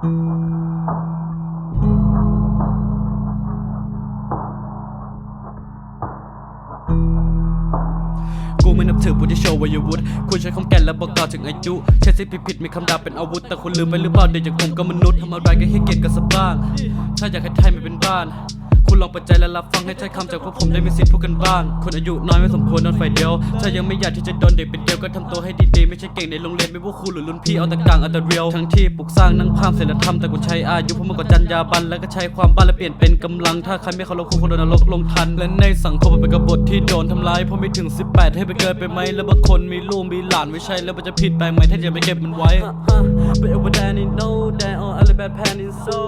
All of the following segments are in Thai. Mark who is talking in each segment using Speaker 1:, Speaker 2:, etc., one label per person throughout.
Speaker 1: กูไม่นับถือผู้ที่โชว์วัยวุฒิคุณใช้คำแก่นและบอกกล่อถึงอายุ ใช้สิทธิผิดมีคำด่าเป็นอาวุธ แต่คุณลืมไปหรือเปล่าเด็กอย่างผมก็มนุษย์ทำอะไรก็ให้เกียรติกันสักบ้าง ถ้าอยากให้ไทยมันเป็นบ้าน คุณลองเปิดใจและรับฟังให้ถ้อยคำจากพวกผมได้มีสิทธิ์พูดกันบ้าง คนอายุน้อยไม่สมควรนอนไฟเดียว ถ้ายังไม่อยากที่จะโดนเด็กเป็นเดียวก็ทำตัวให้ดีๆ ไม่ใช่เก่งในโรงเรียนไม่ว่าครูหรือรุ่นพี่เอาแต่กลางเอาแต่เรียว ทั้งที่ปลุกสร้างนั่งภาพศิลธรรมแต่กูใช้อายุเพราะมันก็จัญญาบันแล้วก็ใช้ความบ้าและเปลี่ยนเป็นกำลัง ถ้าใครไม่เคารพครูคนโดนนรกลงทัน และในสังคมมันเป็นกบฏที่โดนทำร้ายเพราะไม่ถึง 18 ให้ไปเกิดไปไหมแล้วบางคนมีลูกมีหลานไม่ใช่แล้วมันจะผิดไปไหมถ้าจะไปเก็บมันไว้ But over there you know that all other bad pan is so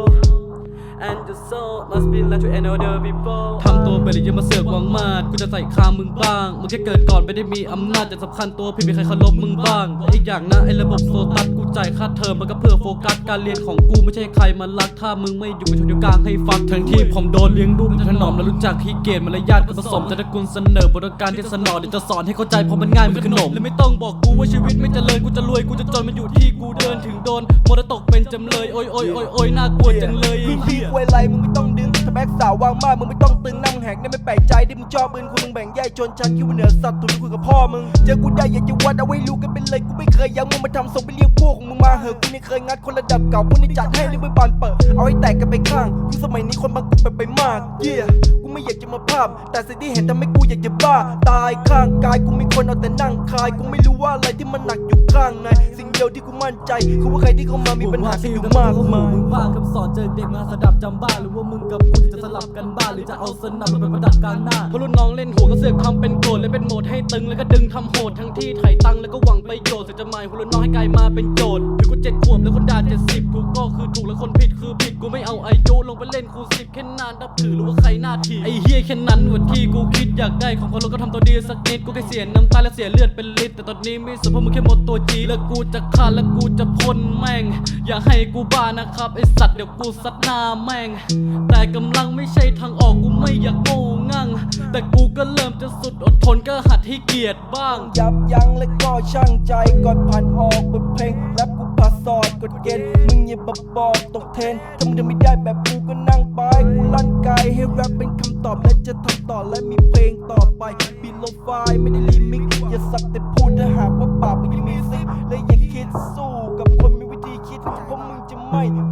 Speaker 1: and your soul must be like to another people ทำตัวเป็นหรือยังมาเสือกหวังมาดกูจะใส่คามึงบ้างมึงแค่เกิดก่อนไม่ได้มีอำนาจจะสำคัญตัวพี่ไม่เคยเคารพมึงบ้างอีกอย่างนะไอ้ระบบโซตัสกูจ่ายค่าเทอมมันก็เพื่อโฟกัสการเรียนของกูไม่ใช่ใครมารักถ้ามึงไม่อยู่กับชนอยู่กลางให้ฟังทั้งที่ผมโดนเลี้ยงดูมาถนอมและรู้จักที่เกณฑ์มารยาทก็ผสมแต่ถ้าคุณเสนอบทการที่สนอเดี๋ยวจะสอนให้เข้าใจเพราะมันง่ายเหมือนขนมและไม่ต้องบอกกูว่าชีวิตไม่เจริญกูจะรวยกูจะจนมันอยู่ที่กูเดินถึงโดน จำเลยโอ้ยโอ้ยโอ้ยโอ้ยน่ากลัวจังเลยไอ้
Speaker 2: รุ่นพี่
Speaker 1: เหี้ย
Speaker 2: ควยไรมึงไม่ต้องดึงถ้าแบ็กสาววางมากมึงไม่ต้องตึงนั่งแหกเนี่ยไม่แปลกใจที่มึงชอบปืนคุณมึงแบ่งแยกชนชั้นคิดว่าเหนือสัตว์ตุนคุยกับพ่อมึงเจอกูได้อยากจะวัดเอาไว้รู้กันเป็นเลยกูไม่เคยยังมึงมาทำส่งไปเลี้ยงพวกของมึงมาเหอะกูไม่เคยงัดคนระดับเก่ากูนี่จัดให้เลยไม่บานเปิดเอาให้แตกกันไปข้างยุคสมัยนี้คนบางกูไปไปมากเยี่ยกูไม่อยากจะมาภาพ แต่สิ่งที่เห็นทำให้กูอยากจะบ้าตายข้างกายกูมีคนเอาแต่นั่งคายกูไม่รู้ว่าอะไรที่มันหนักอยู่ข้างในสิ่งเดียวที่กูมั่นใจคือว่าใครที่เข้ามามีปัญหากันอยู่มากมาย
Speaker 1: มึงบ้างคำสอนเจอเด็กมาสดับจำบ้าหรือว่ามึงกับกูจะสลับกันบ้าหรือจะเอาสนับมาเป็นประดับกลางหน้าเพราะรุ่นน้องเล่นหัวก็เสือกทำเป็นโกรธเลยเป็นโหมดให้ตึงแล้วก็ดึงทำโหดทั้งที่ไถ่ตังค์แล้วก็หวังประโยชน์เสียจะหมายหัวรุ่นน้องให้กลายมาเป็นโจทย์ถึงกูเจ็ดขวบแล้วคนด่าเจ็ดสิบกูก็คือถูกแล้วคนผิดคือผิดกูไม่เอาอายุลงไปเล่นครูสิบแค่นานนับถือหรือว่าใครหน้าที่ไอ้เฮียแค่นั้นวันที่กูคิดอยากได้ของคนเราก็ทำตัวดีสักนิดกูแค่เสียน้ำตาและเสียเลือดเป็นลิตรแต่ตอนนี้ไม่สนเพราะมึงแค่หมดตัวจีแล้วกูจะฆ่าแล้วกูจะพ่นแม่ง อย่าให้กูบ้านะครับไอสัตว์เดี๋ยวกูซัดหน้าแม่ง แต่กำลังไม่ใช่ทางออกกูไม่อยากโง่งั่ง แต่กูก็เริ่มจะสุดอดทนก็หัดให้เกียรติบ้าง
Speaker 2: ยับยั้งและก็ช่างใจก่อนผ่านออกบทเพลงแรปกูพาสอดกดเกณฑ์มึงอย่าบบอกตกเทนถ้ามึงทำไม่ได้แบบกูก็นั่งไปกูลั่นไกลให้แรปเป็นคำตอบและจะทำต่อและมีเพลงต่อไปบีโลไฟไม่ได้รีมิกซ์ aynı.